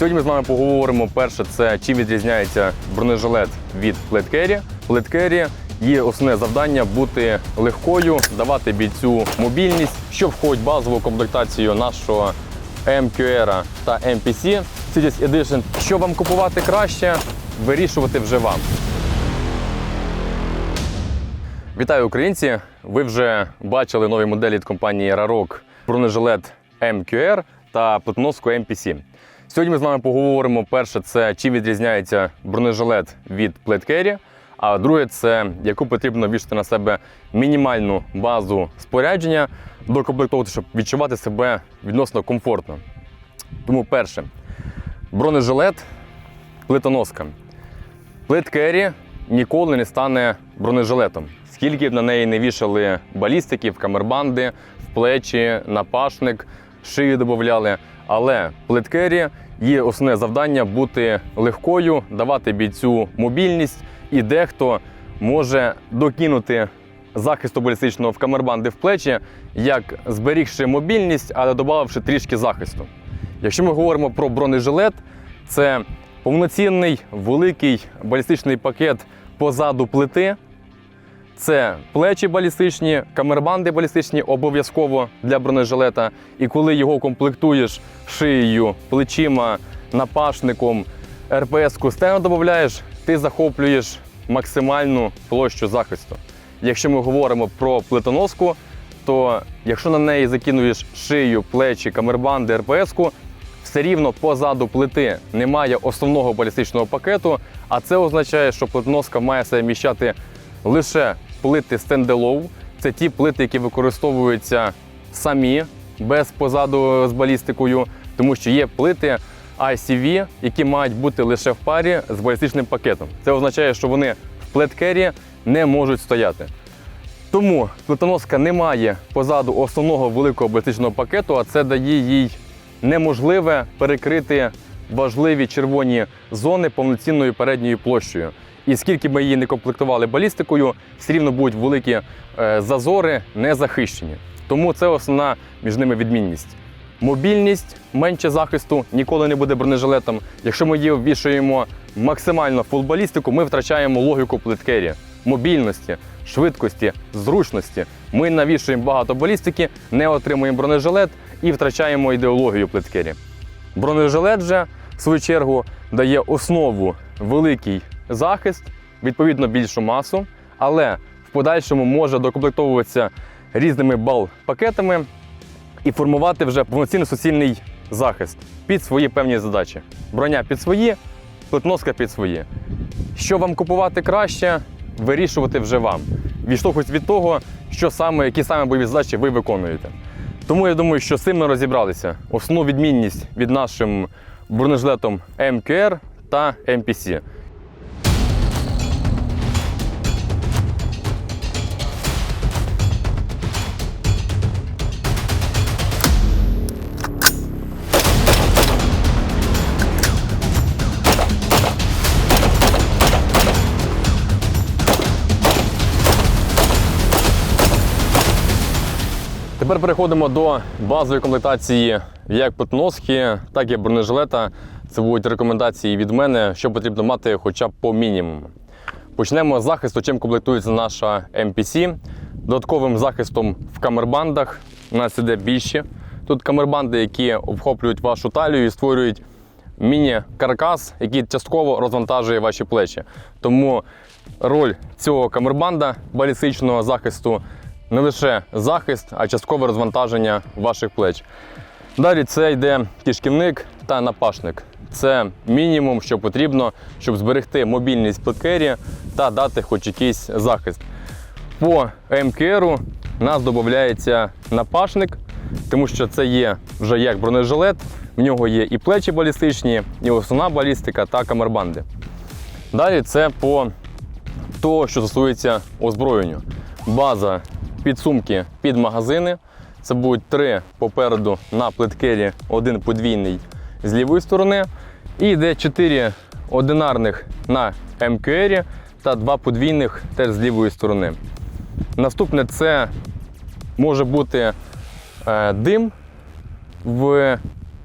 Сьогодні ми з вами поговоримо перше, це чим відрізняється бронежилет від плеткері. Плеткері її основне завдання бути легкою, давати бійцю мобільність, що входить в базову комплектацію нашого MQR та MPC Cities Edition. Що вам купувати краще, вирішувати вже вам. Вітаю українці! Ви вже бачили нові моделі від компанії Rarok бронежилет MQR та плитоноску MPC. Сьогодні ми з вами поговоримо перше, це чим відрізняється бронежилет від плеткері, а друге, це яку потрібно вішати на себе мінімальну базу спорядження, докомплектовувати, щоб відчувати себе відносно комфортно. Тому перше, бронежилет, плитоноска. Плиткері ніколи не стане бронежилетом. Скільки б на неї не вішали балістиків, камербанди, в плечі, на пашник, шию додавали. Але плиткері її основне завдання бути легкою, давати бійцю мобільність, і дехто може докинути захисту балістичного в камербанди в плечі, як зберігши мобільність, але додавши трішки захисту. Якщо ми говоримо про бронежилет, це повноцінний великий балістичний пакет позаду плити. Це плечі балістичні, камербанди балістичні обов'язково для бронежилета. І коли його комплектуєш шиєю, плечима, напашником, РПС-ку стену додаєш, ти захоплюєш максимальну площу захисту. Якщо ми говоримо про плитоноску, то якщо на неї закинуєш шию, плечі, камербанди, РПС-ку, все рівно позаду плити немає основного балістичного пакету, а це означає, що плитоноска має себе вміщати лише плити стенделоу. Це ті плити, які використовуються самі без позаду з балістикою, тому що є плити ICV, які мають бути лише в парі з балістичним пакетом. Це означає, що вони в плеткері не можуть стояти. Тому плитоноска не має позаду основного великого балістичного пакету, а це дає їй неможливе перекрити важливі червоні зони повноцінною передньою площею. І скільки ми її не комплектували балістикою, все рівно будуть великі е, зазори не захищені. Тому це основна між ними відмінність. Мобільність, менше захисту, ніколи не буде бронежилетом. Якщо ми її вішаємо максимально фул балістику, ми втрачаємо логіку плиткері, мобільності, швидкості, зручності. Ми навішуємо багато балістики, не отримуємо бронежилет і втрачаємо ідеологію плиткері. Бронежилет же, в свою чергу, дає основу великий захист, відповідно більшу масу, але в подальшому може докомплектовуватися різними бал-пакетами і формувати вже повноцінний суцільний захист під свої певні задачі. Броня під свої, плитноска під свої. Що вам купувати краще, вирішувати вже вам. Відштовхують від того, що саме, які саме бойові задачі ви виконуєте. Тому я думаю, що з цим ми розібралися. Основну відмінність від нашим бронежилетом МКР та МПС. Тепер переходимо до базової комплектації як плитоноски, так і бронежилета. Це будуть рекомендації від мене, що потрібно мати хоча б по мінімуму. Почнемо з захисту, чим комплектується наша MPC. Додатковим захистом в камербандах. У нас іде більші. Тут камербанди, які обхоплюють вашу талію і створюють міні-каркас, який частково розвантажує ваші плечі. Тому роль цього камербанда балістичного захисту не лише захист, а часткове розвантаження ваших плеч. Далі це йде кишківник та напашник. Це мінімум, що потрібно, щоб зберегти мобільність плеткері та дати хоч якийсь захист. По МКР у нас додається напашник, тому що це є вже як бронежилет, в нього є і плечі балістичні, і основна балістика та камербанди. Далі це по того, що стосується озброєння. База підсумки під магазини. Це будуть три попереду на плиткері, один подвійний з лівої сторони. І йде чотири одинарних на МКРі та два подвійних теж з лівої сторони. Наступне це може бути е, дим в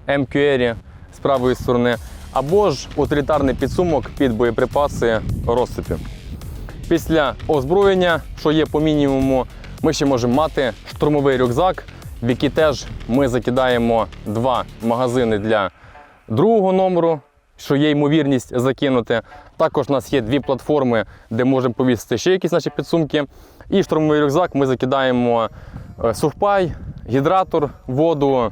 МКРі. з правої сторони, або ж утилітарний підсумок під боєприпаси розсипі. Після озброєння, що є по мінімуму, ми ще можемо мати штурмовий рюкзак, в який теж ми закидаємо два магазини для другого номеру, що є ймовірність закинути. Також у нас є дві платформи, де можемо повісити ще якісь наші підсумки. І штурмовий рюкзак ми закидаємо е, сухпай, гідратор, воду,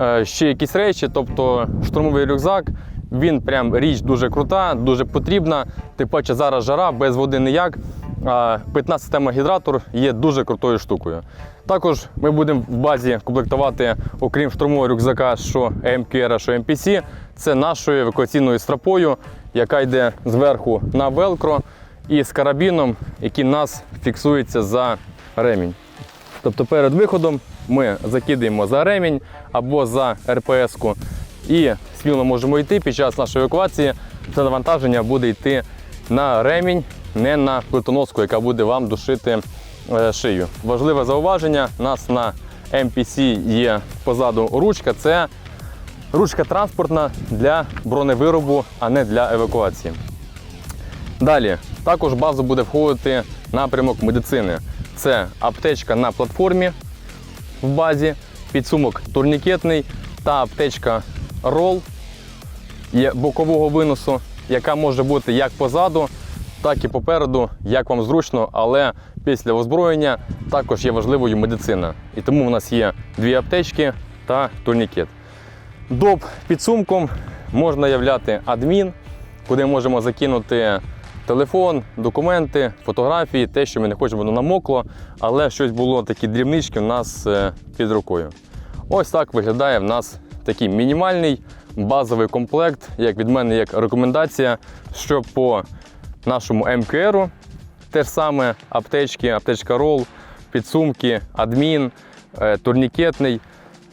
е, ще якісь речі. Тобто штурмовий рюкзак, він прям річ дуже крута, дуже потрібна. Тим паче зараз жара, без води ніяк. А питна система гідратор є дуже крутою штукою. Також ми будемо в базі комплектувати, окрім штурмового рюкзака, що MQR, що MPC, це нашою евакуаційною страпою, яка йде зверху на велкро і з карабіном, який нас фіксується за ремінь. Тобто перед виходом ми закидаємо за ремінь або за РПС-ку і сміло можемо йти під час нашої евакуації. Це навантаження буде йти на ремінь, не на плитоноску, яка буде вам душити е, шию. Важливе зауваження: у нас на MPC є позаду ручка. Це ручка транспортна для броневиробу, а не для евакуації. Далі також базу буде входити напрямок медицини. Це аптечка на платформі в базі, підсумок турнікетний та аптечка рол бокового виносу, яка може бути як позаду, так і попереду, як вам зручно, але після озброєння також є важливою медицина. І тому в нас є дві аптечки та турнікет. Доп підсумком можна являти адмін, куди можемо закинути телефон, документи, фотографії, те, що ми не хочемо, воно намокло, але щось було такі дрібнички у нас е, під рукою. Ось так виглядає в нас такий мінімальний базовий комплект, як від мене, як рекомендація, що по нашому МКРу те ж саме аптечки, аптечка рол, підсумки, адмін, е, турнікетний.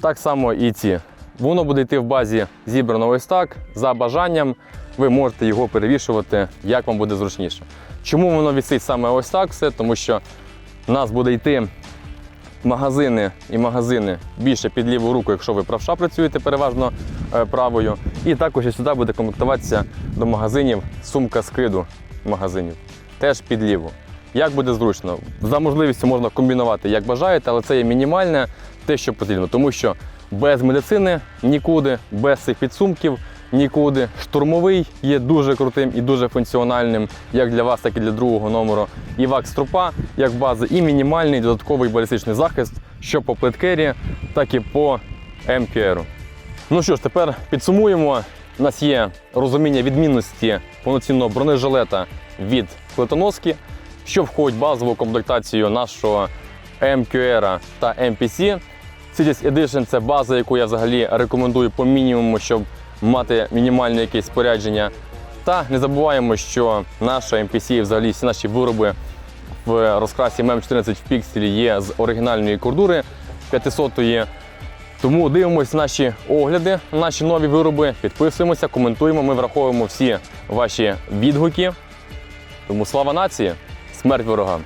Так само і ці. Воно буде йти в базі зібрано ось так. За бажанням ви можете його перевішувати, як вам буде зручніше. Чому воно висить саме ось так? Все? Тому що в нас буде йти магазини і магазини більше під ліву руку, якщо ви правша працюєте переважно е, правою. І також і сюди буде комплектуватися до магазинів сумка скиду магазинів. Теж під ліву. Як буде зручно? За можливістю можна комбінувати, як бажаєте, але це є мінімальне те, що потрібно. Тому що без медицини нікуди, без цих підсумків нікуди. Штурмовий є дуже крутим і дуже функціональним, як для вас, так і для другого номеру. І вакс-трупа, як база, і мінімальний додатковий балістичний захист, що по плиткері, так і по МКРу. Ну що ж, тепер підсумуємо. У нас є розуміння відмінності повноцінного бронежилета від плитоноски, що входить в базову комплектацію нашого MQR та MPC. Cities Edition це база, яку я взагалі рекомендую по мінімуму, щоб мати мінімальне якесь спорядження. Та не забуваємо, що наша MPC взагалі всі наші вироби в розкрасі MM14 в пікселі є з оригінальної кордури 500-ї. Тому дивимося наші огляди, наші нові вироби, підписуємося, коментуємо. Ми враховуємо всі ваші відгуки. Тому слава нації, смерть ворогам!